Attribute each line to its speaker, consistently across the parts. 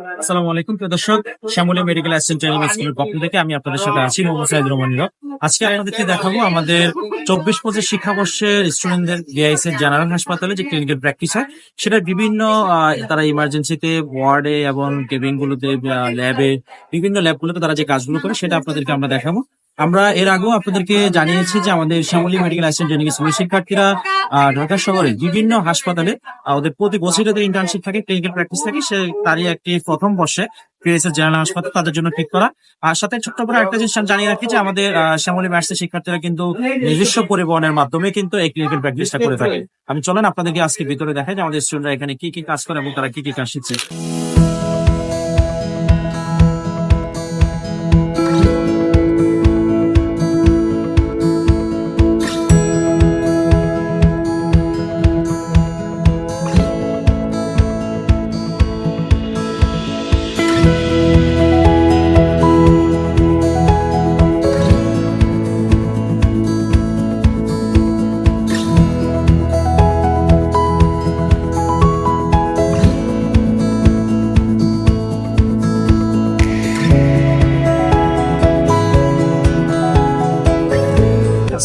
Speaker 1: আসসালামু আলাইকুম দর্শক। মেডিকেল আমি আপনাদের সাথে আছি দেখাবো আমাদের চব্বিশ পঁচিশ স্টুডেন্টদের হাসপাতালে যে প্র্যাকটিস হয় সেটা বিভিন্ন তারা ইমার্জেন্সিতে ওয়ার্ডে এবং গুলোতে বিভিন্ন তারা যে কাজগুলো করে, সেটা আপনাদেরকে আমরা দেখাবো। আমরা এর আগেও আপনাদেরকে জানিয়েছি যে আমাদের শ্যামলী মেডিকেল অ্যাসিস্ট্যান্ট ট্রেনিং শিক্ষার্থীরা ঢাকা শহরে বিভিন্ন হাসপাতালে ওদের প্রতি বছর ওদের ইন্টার্নশিপ থাকে ক্লিনিক্যাল প্র্যাকটিস থাকে। সে তারই একটি প্রথম বর্ষে পিএসএস জেনারেল হাসপাতাল তাদের জন্য ঠিক করা। আর সাথে ছোট্ট করে একটা জিনিস জানিয়ে রাখি যে আমাদের শ্যামলী ম্যাথসের শিক্ষার্থীরা কিন্তু নিজস্ব পরিবহনের মাধ্যমে কিন্তু এই ক্লিনিক্যাল প্র্যাকটিসটা করে থাকে। আমি, চলেন আপনাদেরকে আজকে ভিতরে দেখাই যে আমাদের স্টুডেন্টরা এখানে কি কি কাজ করে এবং তারা কি কি কাজ শিখছে।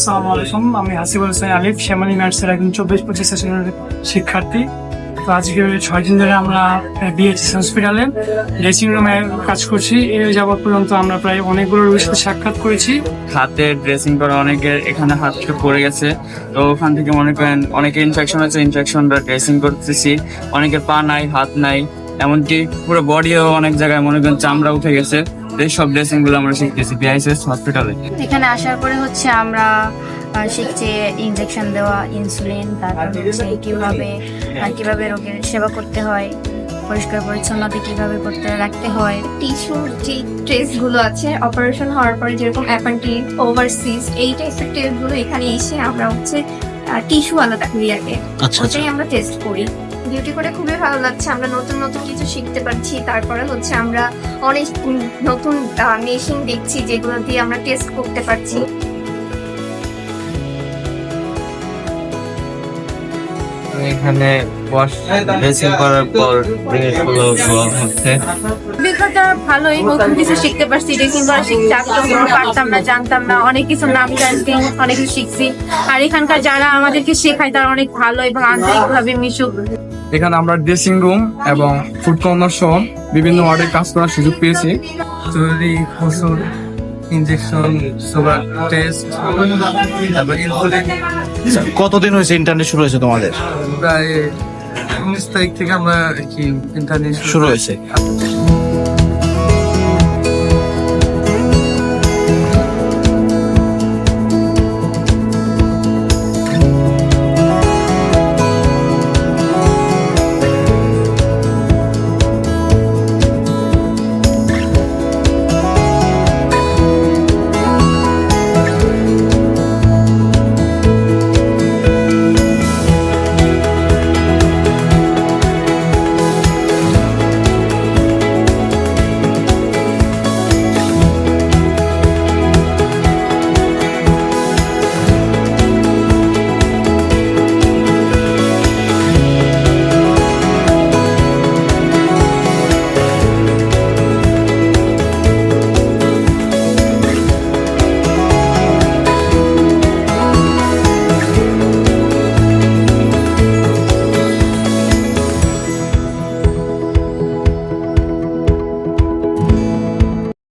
Speaker 2: আসসালামু আলাইকুম। আমি হাসিবুল হোসেন আলিফ, শ্যামালি ম্যাটসের একজন চব্বিশ পঁচিশ সেশনের শিক্ষার্থী। তো আজকে ছয় দিন ধরে আমরা বিএইচএস হসপিটালে ড্রেসিং রুমে কাজ করছি। এই যাবৎ পর্যন্ত আমরা প্রায় অনেকগুলো রোগীর সাক্ষাৎ করেছি।
Speaker 3: হাতে ড্রেসিং করে অনেকের এখানে হাত পড়ে গেছে। তো ওখান থেকে মনে করেন অনেকে ইনফেকশন আছে ইনফেকশনটা ড্রেসিং করতেছি। অনেকের পা নাই, হাত নাই, এমনকি পুরো বডিও অনেক জায়গায় মনে করেন চামড়া উঠে গেছে। তো এই সব ড্রেসিংগুলো আমরা শিখতেছি বিআইএসএস হসপিটালে
Speaker 4: এখানে আসার পরে হচ্ছে আমরা শিখছি ইনজেকশন দেওয়া ইনসুলিন তারপর হচ্ছে কীভাবে কীভাবে রোগীর সেবা করতে হয় পরিষ্কার পরিচ্ছন্নতা কীভাবে করতে রাখতে হয়।
Speaker 5: টিস্যুর যে টেস্টগুলো আছে অপারেশন হওয়ার পরে যেরকম অ্যাপেন্ডিক ওভারসিজ এই টাইপের টেস্টগুলো এখানে এসে আমরা হচ্ছে টিস্যু আলাদা করি আগে।
Speaker 1: আচ্ছা
Speaker 5: ওটাই আমরা টেস্ট করি। ডিউটি করে খুবই ভালো লাগছে। আমরা নতুন নতুন কিছু শিখতে পারছি। তারপরে হচ্ছে আমরা অনেক নতুন মেশিন দেখছি যেগুলো দিয়ে আমরা টেস্ট করতে পারছি।
Speaker 3: এখানে ড্রেসিং করার পর জিনিসগুলো হচ্ছে।
Speaker 6: অভিজ্ঞতা ভালোই নতুন কিছু শিখতে পারছি ড্রেসিং করা শিখছি আগে পারতাম না জানতাম না অনেক কিছু নাম জানছি অনেক কিছু শিখছি। আর এখানকার যারা আমাদেরকে শেখায় তারা অনেক ভালো এবং আন্তরিক ভাবে মিশুক।
Speaker 7: এখানে আমরা ড্রেসিং রুম এবং ফুড কর্নার সহ বিভিন্ন ওয়ার্ডে কাজ করার সুযোগ পেয়েছি। জরুরি ফসল ইনজেকশন সুগার টেস্ট তারপর ইনসুলিন
Speaker 8: কতদিন হয়েছে ইন্টারনেট শুরু হয়েছে তোমাদের?
Speaker 7: প্রায় উনিশ তারিখ থেকে আমরা কি ইন্টারনেট
Speaker 8: শুরু হয়েছে।